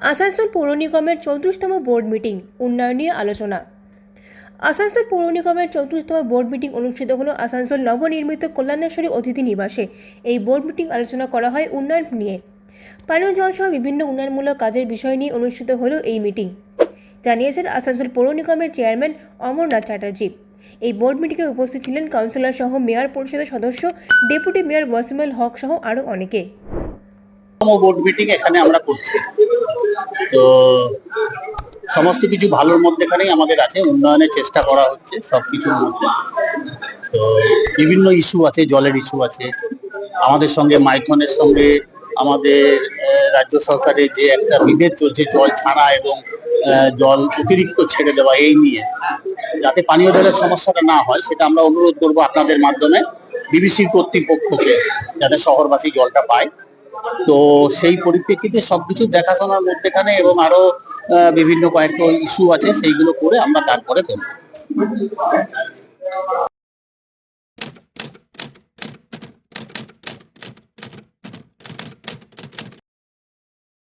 আসানসোল পৌর নিগমের চৌত্রিশতম board meeting, উন্নয়ন নিয়ে আলোচনা। আসানসোল পৌর নিগমের চৌত্রিশতম বোর্ড মিটিং অনুষ্ঠিত হল আসানসোল নবনির্মিত কল্যাণেশ্বরী অতিথি নিবাসে। এই বোর্ড মিটিং আলোচনা করা হয় উন্নয়ন নিয়ে। পানীয় জল সহ বিভিন্ন উন্নয়নমূলক কাজের বিষয় নিয়ে অনুষ্ঠিত হলো এই মিটিং। জানিয়েছেন আসানসোল পৌর নিগমের চেয়ারম্যান অমরনাথ চ্যাটার্জি। এই বোর্ড মিটিংয়ে উপস্থিত ছিলেন কাউন্সিলর সহ মেয়র পরিষদের সদস্য, ডেপুটি মেয়র ওয়াসিমুল হক সহ আরও অনেকে। বোর্ড মিটিং এখানে আমরা করছি। তো সমস্ত কিছু ভালোর মধ্যেখানেই আমাদের আছে, উন্নয়নের চেষ্টা করা হচ্ছে সব কিছুর মধ্যে। তো বিভিন্ন ইস্যু আছে, জলের ইস্যু আছে। আমাদের সঙ্গে মাইথনের সঙ্গে আমাদের রাজ্য সরকারের যে একটা বিভেদ চলছে, জল ছাড়া এবং জল অতিরিক্ত ছেড়ে দেওয়া, এই নিয়ে। যাতে পানীয় জলের সমস্যাটা না হয়, সেটা আমরা অনুরোধ করব আপনাদের মাধ্যমে ডিবিসি কর্তৃপক্ষকে, যাতে শহরবাসী জলটা পায়। তো সেই পরিপ্রেক্ষিতে সবকিছু দেখাশোনার মধ্যেখানে এবং আরও বিভিন্ন কয়েকটা ইস্যু আছে, সেইগুলো করে আমরা তারপরে করব।